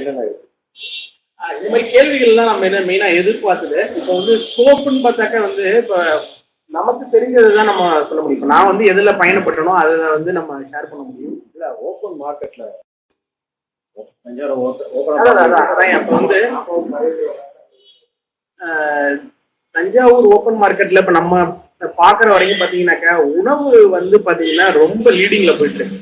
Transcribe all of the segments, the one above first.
என்னென்ன இருக்கு? இந்த மாதிரி கேள்விகள்லாம் நம்ம என்ன மெயினா எதிர்பார்த்தது? இப்போ வந்து ஸ்கோப்னு பார்த்தாக்க வந்து இப்போ நமக்கு தெரிஞ்சதை தான் நம்ம சொல்ல முடியும். இப்போ நான் வந்து எதுல பயணப்பட்டனோ அதை வந்து நம்ம ஷேர் பண்ண முடியும். இல்ல ஓப்பன் மார்க்கெட்ல தஞ்சாவூர் ஓப்பன் மார்க்கெட்ல இப்ப நம்ம பாக்குற வரைக்கும் பாத்தீங்கன்னாக்கா உணவு வந்து பாத்தீங்கன்னா ரொம்ப லீடிங்ல போயிட்டு இருக்கு.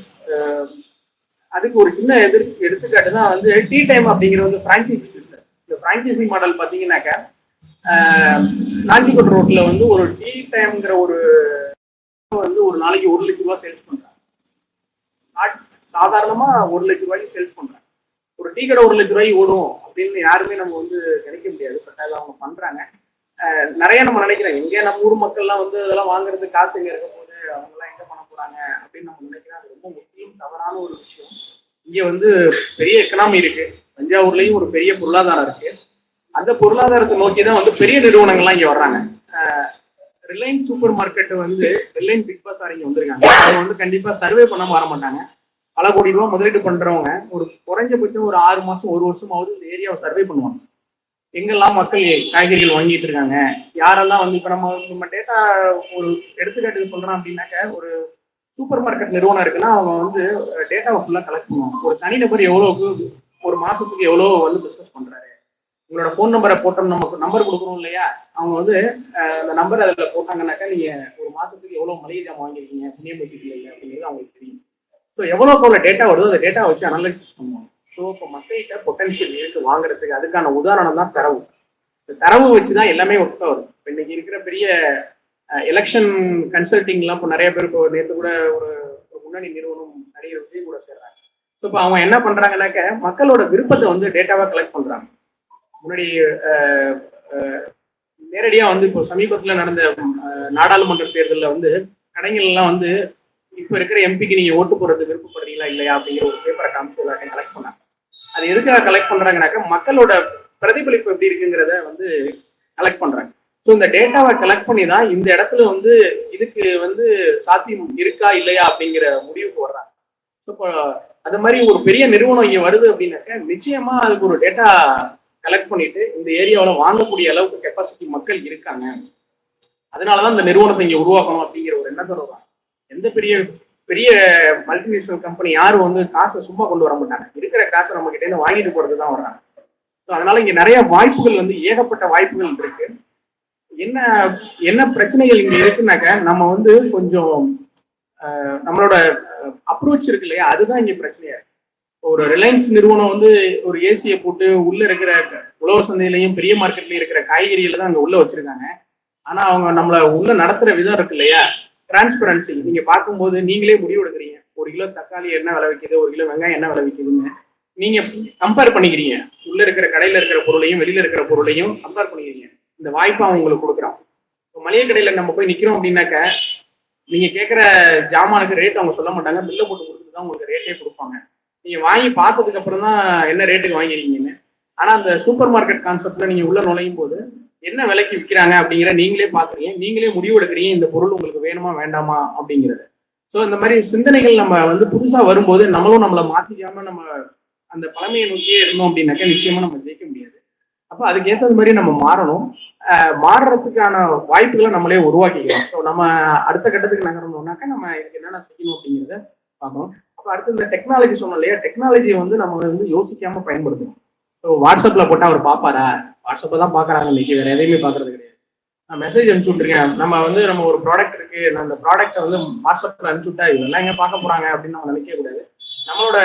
அதுக்கு ஒரு சின்ன எதிர் எடுத்துக்காட்டு தான் வந்து டீ டைம் அப்படிங்கிற வந்து பிரான்சைசி சிஸ்டம் இந்த பிரான்சைசி மாடல் பாத்தீங்கன்னாக்கா ஆஹ் நாஞ்சிக்கோட்டை ரோட்ல வந்து ஒரு டீ டைம்ங்கிற ஒரு வந்து ஒரு நாளைக்கு ஒரு லட்ச ரூபாய் சேல்ஸ் பண்றாங்க. சாதாரணமா ஒரு லட்ச ரூபாய்க்கு சேல்ஸ் பண்றாங்க. ஒரு டீ கடை ஒரு லட்ச ரூபாய்க்கு ஓடும் அப்படின்னு யாருமே நம்ம வந்து நினைக்க முடியாது. பட் அதை அவங்க பண்றாங்க. நிறைய நம்ம நினைக்கிறோம். எங்க நம்ம ஊர் மக்கள்லாம் வந்து அதெல்லாம் வாங்குறதுக்கு காசு எங்க இருக்கும் போது அவங்க எல்லாம் எங்க பண்ண போறாங்க அப்படின்னு நம்ம நினைக்கிறோம். அது ரொம்ப முக்கியம் தவறான ஒரு விஷயம். இங்க வந்து பெரிய எக்கனாமி இருக்கு. தஞ்சாவூர்லயும் ஒரு பெரிய பொருளாதாரம் இருக்கு. அந்த பொருளாதாரத்தை நோக்கி தான் வந்து பெரிய நிறுவனங்கள்லாம் இங்க வர்றாங்க. ரிலையன்ஸ் சூப்பர் மார்க்கெட் வந்து ரிலையன்ஸ் பிக் பாஸ் இங்க வந்திருக்காங்க. அவங்க வந்து கண்டிப்பா சர்வே பண்ணாம வர மாட்டாங்க. பல கோடி ரூபாய் முதலீடு பண்றவங்க ஒரு குறைஞ்சபட்சம் ஒரு ஆறு மாசம் ஒரு வருஷமாவது இந்த ஏரியாவை சர்வே பண்ணுவாங்க. எங்கெல்லாம் மக்கள் காய்கறிகள் வாங்கிட்டு இருக்காங்க? யாரெல்லாம் வந்து இப்ப நம்ம நம்ம டேட்டா ஒரு எடுத்துக்காட்டுக்கு சொல்றோம் அப்படின்னாக்க ஒரு சூப்பர் மார்க்கெட் நிறுவனம் இருக்குன்னா அவங்க வந்து டேட்டாவை ஃபுல்லா கலெக்ட் பண்ணுவாங்க. ஒரு தனிநபர் எவ்வளோக்கு ஒரு மாசத்துக்கு எவ்வளவு வந்து பிசினஸ் பண்றாரு? உங்களோட ஃபோன் நம்பரை போட்டோம் நமக்கு நம்பர் கொடுக்குறோம் இல்லையா? அவங்க வந்து அந்த நம்பர் அதுல போட்டாங்கன்னாக்கா நீங்க ஒரு மாசத்துக்கு எவ்வளவு மளிகை ஜாமான் வாங்கிருக்கீங்க? புண்ணியம் வச்சுக்கல அப்படிங்கிறது அவங்களுக்கு தெரியும். ஸோ எவ்வளோக்கு எவ்வளோ டேட்டா வருதோ அந்த டேட்டா வச்சு அனலைசிஸ் பண்ணுவாங்க. ஸோ இப்போ மக்கள்கிட்ட பொட்டன்ஷியல் இருக்கு வாங்குறதுக்கு. அதுக்கான உதாரணம் தான் தரவு. இந்த தரவு வச்சு தான் எல்லாமே ஒர்க் ஆகுது இப்போ இன்னைக்கு இருக்கிற பெரிய எலெக்ஷன் கன்சல்டிங்லாம் இப்போ நிறைய பேர் இப்போ நேற்று கூட ஒரு முன்னணி நிறுவனம் நிறைய விஜய் கூட சேர்றாங்க. ஸோ இப்போ அவங்க என்ன பண்றாங்கன்னாக்க மக்களோட விருப்பத்தை வந்து டேட்டாவா கலெக்ட் பண்றாங்க. முன்னாடி நேரடியா வந்து இப்போ சமீபத்துல நடந்த நாடாளுமன்ற தேர்தலில் வந்து கடைகள் எல்லாம் வந்து இப்ப இருக்கிற எம்பிக்கு நீங்க ஓட்டு போடுறது விருப்பப்படுறீங்களா இல்லையா அப்படிங்கிற ஒரு பேப்பரை காமிச்சு எல்லாத்தையும் கலெக்ட் பண்ணாங்க. அது எதுக்காக கலெக்ட் பண்றாங்கனாக்க மக்களோட பிரதிபலிப்பு எப்படி இருக்குங்கிறத வந்து கலெக்ட் பண்றாங்க. ஸோ இந்த டேட்டாவை கலெக்ட் பண்ணி தான் இந்த இடத்துல வந்து இதுக்கு வந்து சாத்தியம் இருக்கா இல்லையா அப்படிங்கிற முடிவுக்கு வர்றாங்க. ஸோ இப்போ அது மாதிரி ஒரு பெரிய நிறுவனம் இங்கே வருது அப்படின்னாக்க நிச்சயமா அதுக்கு ஒரு டேட்டா கலெக்ட் பண்ணிட்டு இந்த ஏரியாவில் வாங்கக்கூடிய அளவுக்கு கெப்பாசிட்டி மக்கள் இருக்காங்க. அதனாலதான் இந்த நிறுவனத்தை இங்கே உருவாக்கணும் அப்படிங்கிற ஒரு எண்ணத்தோட தான் எந்த பெரிய பெரிய மல்டிநேஷனல் கம்பெனி யாரும் வந்து காசை சும்மா கொண்டு வர மாட்டாங்க. இருக்கிற காசை நம்ம கிட்ட வாங்கிட்டு போறது தான் வர்றாங்க. ஸோ அதனால இங்க நிறைய வாய்ப்புகள் வந்து ஏகப்பட்ட வாய்ப்புகள் இருக்கு. என்ன என்ன பிரச்சனைகள் இங்க இருக்குனாக்க நம்ம வந்து கொஞ்சம் நம்மளோட அப்ரோச் இருக்கு இல்லையா? அதுதான் இங்க பிரச்சனையா இருக்கு. ஒரு ரிலையன்ஸ் நிறுவனம் வந்து ஒரு ஏசியை போட்டு உள்ள இருக்கிற உழவர் சந்தையிலையும் பெரிய மார்க்கெட்லயும் இருக்கிற காய்கறிகளை தான் அங்க உள்ள வச்சிருக்காங்க. ஆனா அவங்க நம்மள உள்ள நடத்துற விதம் இருக்கு இல்லையா? டிரான்ஸ்பரன்சி நீங்க பார்க்கும்போது நீங்களே முடிவு எடுக்கிறீங்க. ஒரு கிலோ தக்காளி என்ன விலை விற்கிது ஒரு கிலோ வெங்காயம் என்ன விலை விற்கிதுன்னு நீங்க கம்பேர் பண்ணிக்கிறீங்க. உள்ள இருக்கிற கடையில இருக்கிற பொருளையும் வெளியில இருக்கிற பொருளையும் கம்பேர் பண்ணிக்கிறீங்க. இந்த வாய்ப்பை அவன் உங்களுக்கு கொடுக்குறான். இப்போ மளிகை கடையில நம்ம போய் நிக்கிறோம் அப்படின்னாக்க நீங்க கேட்குற ஜாமானுக்கு ரேட் அவங்க சொல்ல மாட்டாங்க. பில்லை போட்டு கொடுத்துட்டு தான் உங்களுக்கு ரேட்டே கொடுப்பாங்க. நீங்க வாங்கி பார்த்ததுக்கு அப்புறம் தான் என்ன ரேட்டுக்கு வாங்கிருக்கீங்கன்னு. ஆனா அந்த சூப்பர் மார்க்கெட் கான்செப்ட்ல நீங்க உள்ள நுழையும் போது என்ன விலைக்கு விற்கிறாங்க அப்படிங்கிற நீங்களே பார்க்குறீங்க. நீங்களே முடிவு எடுக்கிறீங்க இந்த பொருள் உங்களுக்கு வேணுமா வேண்டாமா அப்படிங்கிறது. ஸோ இந்த மாதிரி சிந்தனைகள் நம்ம வந்து புதுசா வரும்போது நம்மளும் நம்மளை மாத்திக்காம நம்ம அந்த பழமையை நோக்கியே இருந்தோம் அப்படின்னாக்கா நிச்சயமா நம்ம ஜெயிக்க முடியாது. அப்போ அதுக்கு மாதிரி நம்ம மாறணும். மாறுறதுக்கான வாய்ப்புகளை நம்மளே உருவாக்கிக்கலாம் ஸோ நம்ம அடுத்த கட்டத்துக்கு நகரணும்னாக்கா நம்ம இதுக்கு என்னென்ன செய்யணும் அப்படிங்கிறத பார்க்கணும் அப்போ அடுத்து இந்த டெக்னாலஜி சொன்னோம் இல்லையா? டெக்னாலஜியை வந்து நம்ம வந்து யோசிக்காம பயன்படுத்தணும். ஸோ வாட்ஸ்அப்ல போட்டால் அவர் பார்ப்பாரா? வாட்ஸ்அப்பை தான் பார்க்குறாங்க இன்னைக்கு. வேற எதையுமே பார்க்கறது கிடையாது. நான் மெசேஜ் அனுப்பிச்சு விட்டுருக்கேன் நம்ம வந்து நம்ம ஒரு ப்ராடக்ட் இருக்கு. நான் அந்த ப்ராடக்ட்டை வந்து வாட்ஸ்அப்ல அனுப்பிச்சு விட்டா இதெல்லாம் எங்க பார்க்க போறாங்க அப்படின்னு நம்ம நினைக்க கூடாது. நம்மளோட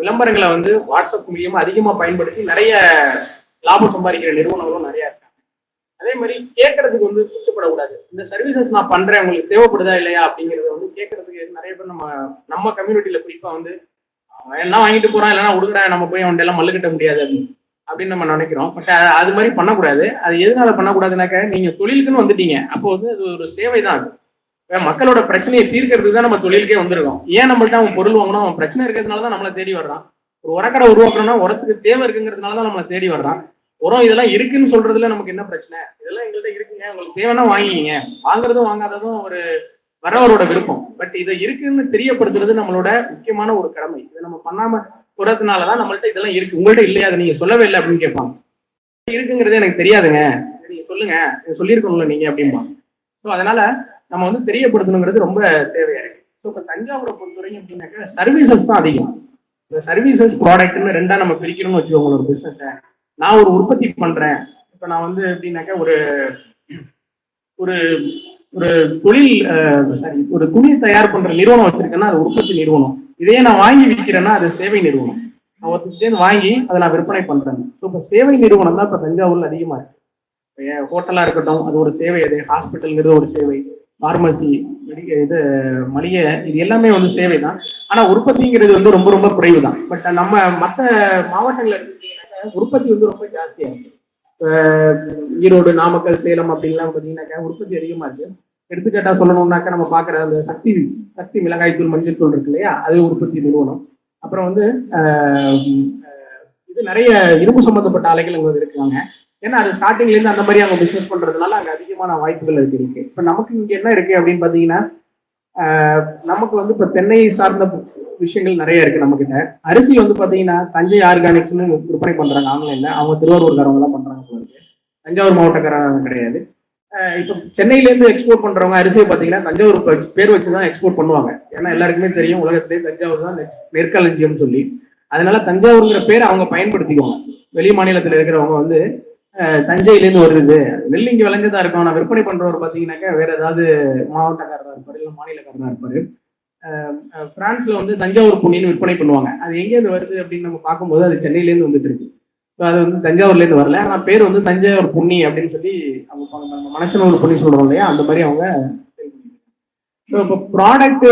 விளம்பரங்களை வந்து வாட்ஸ்அப் மூலியமா அதிகமா பயன்படுத்தி நிறைய லாபம் சம்பாதிக்கிற நிறுவனங்களும் நிறைய இருக்காங்க. அதே மாதிரி கேட்கறதுக்கு வந்து கூச்சப்படக்கூடாது. இந்த சர்வீசஸ் நான் பண்றேன் உங்களுக்கு தேவைப்படுதா இல்லையா அப்படிங்கறத வந்து கேட்கறதுக்கு நிறைய பேர் நம்ம நம்ம கம்யூனிட்டியில குறிப்பா வந்து அவன் எல்லாம் வாங்கிட்டு போறான் இல்லைன்னா உடுக்கடா நம்ம போய் அவன் எல்லாம் மல்லு கட்ட முடியாது அப்படின்னு அப்படின்னு நம்ம நினைக்கிறோம். பட் அது மாதிரி பண்ணக்கூடாது. அது எதனால பண்ணக்கூடாதுனாக்க நீங்க தொழிலுக்குன்னு வந்துட்டீங்க. அப்போ வந்து அது ஒரு சேவை தான் அது. மக்களோட பிரச்சனையை தீர்க்கறதுக்கு தான் நம்ம தொழிலுக்கே வந்திருக்கோம். ஏன் நம்மள்ட்ட அவன் பொருள் வாங்கணும்? அவன் பிரச்சனை இருக்கிறதுனால தான் நம்மளை தேடி வர்றான். ஒரு உரக்கடை உருவாக்கணும்னா உரத்துக்கு தேவை இருக்குங்கிறதுனால தான் நம்மளை தேடி வர்றான். உரம் இதெல்லாம் இருக்குன்னு சொல்றதுல நமக்கு என்ன பிரச்சனை? இதெல்லாம் எங்கள்கிட்ட இருக்குங்க. உங்களுக்கு தேவைன்னா வாங்கிக்கிங்க. வாங்குறதும் வாங்காததும் ஒரு வரவரோட விருப்பம். பட் இதை இருக்குன்னு தெரியப்படுத்துறது நம்மளோட முக்கியமான ஒரு கடமை. இதை நம்ம பண்ணாம போறதுனாலதான் நம்மள்ட்ட இதெல்லாம் இருக்கு. உங்கள்ட்ட இல்லையா? அதை நீங்க சொல்லவே இல்லை அப்படின்னு கேட்பாங்க. இருக்குங்கிறது எனக்கு தெரியாதுங்க. நீங்க சொல்லுங்க. சொல்லியிருக்கணும்ல நீங்க அப்படிம்பாங்க ஸோ அதனால நம்ம வந்து தெரியப்படுத்தணுங்கிறது ரொம்ப தேவையா இருக்கு. ஸோ இப்போ தஞ்சாவூரை பொறுத்தவரைக்கும் அப்படின்னாக்கா சர்வீசஸ் தான் அதிகம். இந்த சர்வீசஸ் ப்ராடக்ட்னு ரெண்டா நம்ம பிரிக்கணும்னு வச்சுக்கோங்க ஒரு பிசினஸை நான் ஒரு உற்பத்தி பண்றேன். இப்போ நான் வந்து எப்படின்னாக்கா ஒரு ஒரு ஒரு தொழில் சாரி ஒரு துணி தயார் பண்ற நிறுவனம் வச்சிருக்கேன்னா அது உற்பத்தி நிறுவனம். இதையே நான் வாங்கி விற்கிறேன்னா அது சேவை நிறுவனம். நான் ஒருத்தர் வாங்கி அதை நான் விற்பனை பண்றேன். ஸோ இப்போ சேவை நிறுவனம் தான் இப்போ தஞ்சாவூர்ல அதிகமா இருக்கு. ஹோட்டலா இருக்கட்டும் அது ஒரு சேவை அது ஹாஸ்பிட்டல்ங்கிறது ஒரு சேவை. ஃபார்மசி இது மளிகை இது எல்லாமே வந்து சேவை தான் ஆனா உற்பத்திங்கிறது வந்து ரொம்ப ரொம்ப குறைவு தான் பட் நம்ம மற்ற மாவட்டங்கள்ல உற்பத்தி வந்து ரொம்ப ஜாஸ்தியா இருக்கு. ஈரோடு நாமக்கல் சேலம் அப்படின்லாம் பார்த்தீங்கன்னாக்கா உற்பத்தி அதிகமா இருக்கு. எடுத்துக்காட்டா சொல்லணும்னாக்கா நம்ம பார்க்குற அந்த சக்தி சக்தி மிளகாய் தூள் மஞ்சள் தூள் இருக்கு இல்லையா? அது உற்பத்தி நிறுவனம். அப்புறம் வந்து இது நிறைய இரும்பு சம்பந்தப்பட்ட ஆலைகள் அங்கே வந்து இருக்காங்க ஏன்னா அது ஸ்டார்டிங்ல இருந்து அந்த மாதிரி அவங்க பிசினஸ் பண்றதுனால அங்க அதிகமான வாய்ப்புகள் இருக்கு இருக்கு. இப்ப நமக்கு இங்க என்ன இருக்கு அப்படின்னு பாத்தீங்கன்னா நமக்கு வந்து இப்ப தென்னை சார்ந்த விஷயங்கள் நிறைய இருக்கு நம்ம கிட்ட அரிசி வந்து பாத்தீங்கன்னா தஞ்சை ஆர்கானிக்ஸ்னு விற்பனை பண்றாங்க ஆன்லைன்ல அவங்க திருவாரூர்காரவங்க எல்லாம் பண்றாங்க தஞ்சாவூர் மாவட்டக்காரங்க கிடையாது. இப்போ இப்ப சென்னையில இருந்து எக்ஸ்போர்ட் பண்றவங்க அரிசியை பாத்தீங்கன்னா தஞ்சாவூர் பேர் வச்சுதான் எக்ஸ்போர்ட் பண்ணுவாங்க. ஏன்னா எல்லாருக்குமே தெரியும் உலகத்திலேயே தஞ்சாவூர் தான் நெற்களஞ்சியம் சொல்லி. அதனால தஞ்சாவூர்ங்கிற பேர் அவங்க பயன்படுத்திக்குவாங்க. வெளி மாநிலத்துல இருக்கிறவங்க வந்து தஞ்சையிலேருந்து வருது. நெல் இங்கே விளைஞ்சதா இருக்கும். ஆனால் விற்பனை பண்றவர் பார்த்தீங்கன்னாக்கா வேற ஏதாவது மாவட்டக்காரராக இருப்பார் இல்லை மாநிலக்காரராக இருப்பார். பிரான்ஸில் பிரான்ஸ்ல வந்து தஞ்சாவூர் புண்ணின்னு விற்பனை பண்ணுவாங்க. அது எங்கேருந்து வருது அப்படின்னு நம்ம பார்க்கும்போது அது சென்னையிலேருந்து வந்துட்டு இருக்கு. ஸோ அது வந்து தஞ்சாவூர்லேருந்து வரல. ஆனால் பேர் வந்து தஞ்சாவூர் புண்ணி அப்படின்னு சொல்லி அவங்க நம்ம மனசனூர் புண்ணி சொல்றோம் இல்லையா? அந்த மாதிரி அவங்க ஸோ இப்போ ப்ராடக்ட்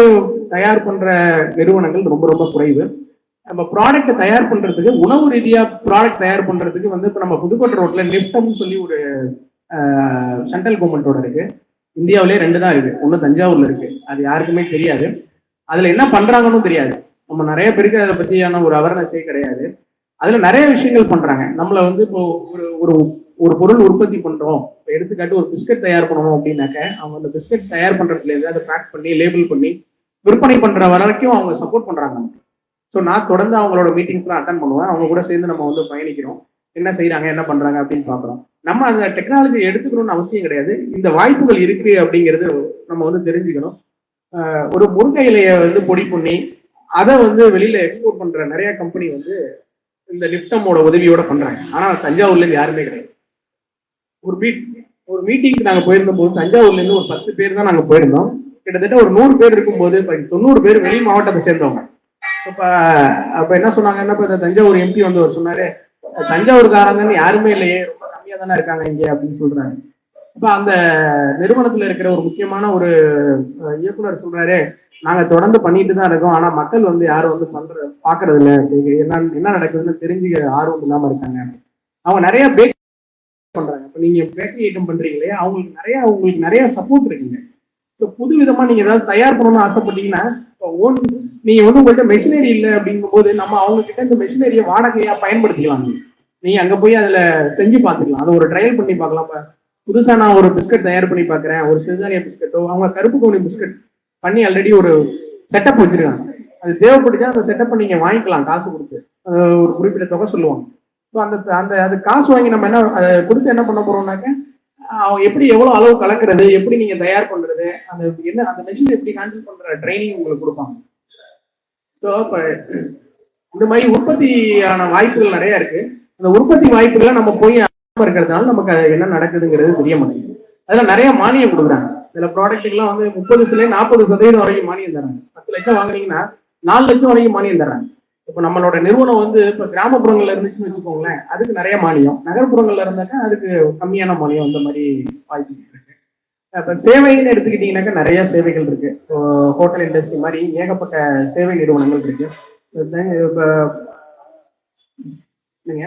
தயார் பண்ற நிறுவனங்கள் ரொம்ப ரொம்ப குறைவு. நம்ம ப்ராடக்ட் தயார் பண்றதுக்கு உணவு ரீதியா ப்ராடக்ட் தயார் பண்றதுக்கு வந்து இப்போ நம்ம புதுக்கோட்டை ரோட்ல நிப்டம்னு சொல்லி ஒரு சென்ட்ரல் கவர்மெண்ட்டோட இருக்கு. இந்தியாவிலே ரெண்டு தான் இருக்கு. ஒன்று தஞ்சாவூர்ல இருக்கு. அது யாருக்குமே தெரியாது. அதுல என்ன பண்றாங்கன்னு தெரியாது. நம்ம நிறைய பேருக்கு அதை பத்தியான ஒரு அவேர்னஸே கிடையாது. அதுல நிறைய விஷயங்கள் பண்றாங்க. நம்மள வந்து இப்போ ஒரு ஒரு ஒரு பொருள் உற்பத்தி பண்றோம். இப்போ எடுத்துக்காட்டு ஒரு பிஸ்கட் தயார் பண்ணணும் அப்படின்னாக்க அவங்க அந்த பிஸ்கட் தயார் பண்றதுல இருந்து அதை பேக் பண்ணி லேபிள் பண்ணி விற்பனை பண்ற வரைக்கும் அவங்க சப்போர்ட் பண்றாங்க நமக்கு. ஸோ நான் தொடர்ந்து அவங்களோட மீட்டிங்ஸ்லாம் அட்டன் பண்ணுவேன். அவங்க கூட சேர்ந்து நம்ம வந்து பயணிக்கிறோம். என்ன செய்யறாங்க என்ன பண்றாங்க அப்படின்னு பாக்குறோம் நம்ம அந்த டெக்னாலஜி எடுத்துக்கணும்னு அவசியம் கிடையாது. இந்த வாய்ப்புகள் இருக்கு அப்படிங்கிறது நம்ம வந்து தெரிஞ்சுக்கணும். ஆஹ் ஒரு முருங்கை வந்து பொடி பண்ணி அதை வந்து வெளியில எக்ஸ்போர்ட் பண்ற நிறைய கம்பெனி வந்து இந்த லிப்டமோட உதவியோட பண்றாங்க. ஆனா தஞ்சாவூர்ல இருந்து யாருமே கிடையாது. ஒரு மீட் ஒரு மீட்டிங்க்கு நாங்க போயிருந்த போது தஞ்சாவூர்ல இருந்து ஒரு பத்து பேர் தான் நாங்க போயிருந்தோம். கிட்டத்தட்ட ஒரு நூறு பேர் இருக்கும்போது தொண்ணூறு பேர் வெளி மாவட்டத்தை சேர்ந்தவங்க. இப்ப அப்ப என்ன சொன்னாங்கன்னா இப்ப தஞ்சாவூர் எம்பி வந்து அவர் சொன்னாரு தஞ்சாவூர்காரங்கன்னு யாருமே இல்லையே ரொம்ப கம்மியா தானே இருக்காங்க இங்க அப்படின்னு சொல்றாங்க இப்ப அந்த நிறுவனத்துல இருக்கிற ஒரு முக்கியமான ஒரு இயக்குனர் சொல்றாரு நாங்க தொடர்ந்து பண்ணிட்டு தான் இருக்கோம் ஆனா மக்கள் வந்து யாரும் வந்து பண்ற பாக்குறது இல்ல என்ன என்ன நடக்குதுன்னு தெரிஞ்சுக்க ஆர்வம் இல்லாம இருக்காங்க. அவங்க நிறைய பேக் பண்றாங்க. இப்ப நீங்க பேக்கரி ஐட்டம் பண்றீங்களே அவங்களுக்கு நிறைய உங்களுக்கு நிறைய சப்போர்ட் இருக்குங்க. புது விதமா நீங்க ஏதாவது தயார் பண்ணணும்னு ஆசைப்பட்டீங்கன்னா இப்போ ஓன் நீங்க வந்து உங்கள்கிட்ட மெஷினரி இல்லை அப்படிங்கும் போது நம்ம அவங்க கிட்ட இந்த மெஷினரியை வாடகையா பயன்படுத்திக்கலாம். நீங்க. அங்கே அங்க போய் அதுல செஞ்சு பார்த்துக்கலாம். அதை ஒரு ட்ரையல் பண்ணி பார்க்கலாம். இப்ப புதுசா நான் ஒரு பிஸ்கட் தயார் பண்ணி பார்க்குறேன். ஒரு சிறுதானிய பிஸ்கட்டோ அவங்க கருப்பு கவுனி பிஸ்கட் பண்ணி ஆல்ரெடி ஒரு செட்டப் வச்சிருக்காங்க. அது தேவைப்பட்டுச்சா அந்த செட்டப் நீங்க வாங்கிக்கலாம் காசு கொடுத்து. ஒரு குறிப்பிட்ட தொகை சொல்லுவாங்க. ஸோ அந்த அந்த அது காசு வாங்கி நம்ம என்ன அதை கொடுத்து என்ன பண்ண போறோம்னாக்க எப்படி எவ்வளவு அளவு கலக்கிறது எப்படி நீங்க தயார் பண்றது அந்த என்ன அந்த மெஷின் எப்படி ஹேண்டில் பண்ற ட்ரைனிங் உங்களுக்கு கொடுப்பாங்க? ஸோ இப்போ இந்த மாதிரி உற்பத்தியான வாய்ப்புகள் நிறைய இருக்கு. அந்த உற்பத்தி வாய்ப்புகளை நம்ம போய் இருக்கிறதுனால நமக்கு அது என்ன நடக்குதுங்கிறது தெரிய மாட்டேங்குது. அதில் நிறைய மானியம் கொடுக்குறாங்க. சில ப்ராடக்ட்டுக்கெல்லாம் வந்து முப்பதுல நாற்பது சதவீதம் வரைக்கும் மானியம் தராங்க. பத்து லட்சம் வாங்குனீங்கன்னா நாலு லட்சம் வரைக்கும் மானியம் தராங்க. இப்போ நம்மளோட நிறுவனம் வந்து இப்போ கிராமப்புறங்கள்ல இருந்துச்சுன்னு வச்சுக்கோங்களேன் அதுக்கு நிறைய மானியம். நகர்ப்புறங்கள்ல இருந்தாக்கா அதுக்கு கம்மியான மானியம் அந்த மாதிரி வாய்ப்பு இருக்கு. இப்போ சேவைன்னு எடுத்துக்கிட்டீங்கன்னாக்கா நிறைய சேவைகள் இருக்கு. ஹோட்டல் இண்டஸ்ட்ரி மாதிரி ஏகப்பட்ட சேவை நிறுவனங்கள் இருக்கு. இப்போ நீங்க?